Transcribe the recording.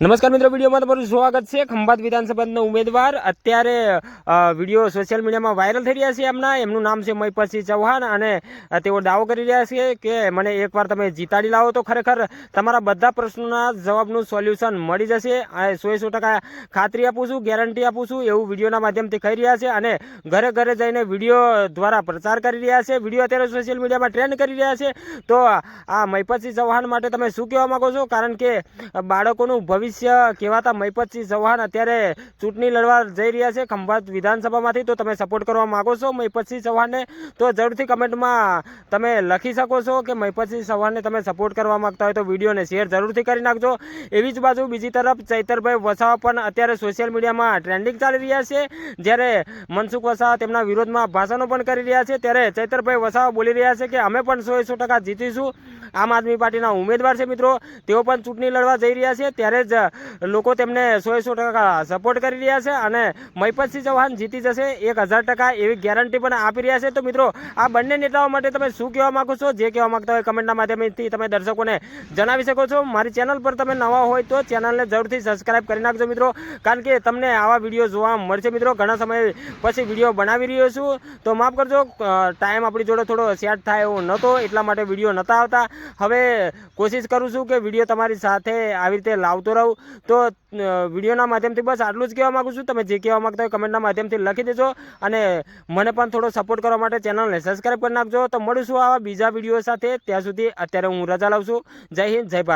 નમસ્કાર મિત્રો, વિડીયોમાં તમારું સ્વાગત છે. ખંભાત વિધાનસભાના ઉમેદવાર. અત્યારે વીડિયો સોશિયલ મીડિયામાં વાયરલ થઈ રહ્યા છે એમના. એમનું નામ છે મહિપતસિંહ ચૌહાણ અને તેઓ દાવો કરી રહ્યા છે કે મને એકવાર તમે જીતાડી લાવો તો ખરેખર તમારા બધા પ્રશ્નોના જવાબનું સોલ્યુશન મળી જશે. સો સો ટકા ખાતરી આપું છું ગેરંટી આપું છું, એવું વિડીયોના માધ્યમથી કહી રહ્યા છે અને ઘરે ઘરે જઈને વીડિયો દ્વારા પ્રચાર કરી રહ્યા છે. વીડિયો અત્યારે સોશિયલ મીડિયામાં ટ્રેન્ડ કરી રહ્યા છે. તો આ મહિપતસિંહ ચૌહાણ માટે તમે શું કહેવા માગો છો? કારણ કે બાળકોનું ભવિષ્ય કહેવાતા મહિપતસિંહ ચૌહાણ અત્યારે ચૂંટણી લડવા જઈ રહ્યા છે ખંભાત વિધાનસભામાંથી. તો તમે સપોર્ટ કરવા માગો છો મહિપતસિંહ ચૌહાણને? તો જરૂરથી કમેન્ટમાં તમે લખી શકો છો કે મહિપતસિંહ ચૌહાણને તમે સપોર્ટ કરવા માંગતા હોય તો વિડીયોને શેર જરૂરથી કરી નાખજો. એવી જ બાજુ બીજી તરફ ચૈતરભાઈ વસાવા પણ અત્યારે સોશિયલ મીડિયામાં ટ્રેન્ડિંગ ચાલી રહ્યા છે. જ્યારે મનસુખ વસાવા તેમના વિરોધમાં ભાષણો પણ કરી રહ્યા છે. ત્યારે ચૈતરભાઈ વસાવા બોલી રહ્યા છે કે અમે પણ સો સો ટકા જીતીશું. આમ આદમી પાર્ટીના ઉમેદવાર છે મિત્રો. તેઓ પણ ચૂંટણી લડવા જઈ રહ્યા છે. ત્યારે જ લોકો તેમને સો સો ટકા સપોર્ટ કરી રહ્યા છે અને મહિપતસિંહ ચૌહાણ જીતી જશે, એક હજાર ટકા એવી ગેરંટી પણ આપી રહ્યા છે. તો મિત્રો, આ બંને નેતાઓ માટે તમે શું કહેવા માગો છો? જે કહેવા માંગતા હોય કમેન્ટના માધ્યમથી તમે દર્શકોને જણાવી શકો છો. મારી ચેનલ પર તમે નવા હોય તો ચેનલને જરૂરથી સબસ્ક્રાઇબ કરી નાખજો મિત્રો. કારણ કે તમને આવા વીડિયો જોવા મળશે મિત્રો. ઘણા સમય પછી વીડિયો બનાવી રહ્યો છું. તો માફ કરજો ટાઈમ આપણી જોડે થોડો સેટ થાય એવો નહોતો, એટલા માટે વીડિયો નહોતા આવતા. હવે કોશિશ કરું છું કે વીડિયો તમારી સાથે આવી રીતે લાવતો રહું. તો અ, વિડીયોના માધ્યમથી બસ આટલું જ કહેવા માગું છું. તમે જે કહેવા માગતા હોય કમેન્ટના માધ્યમથી લખી દેજો અને મને પણ થોડો સપોર્ટ કરવા માટે ચેનલને સબસ્ક્રાઈબ કરી નાખજો. તો મળીશું આવા બીજા વીડિયો સાથે. ત્યાં સુધી અત્યારે હું રજા લાવું છું. જય હિન્દ જય ભારત.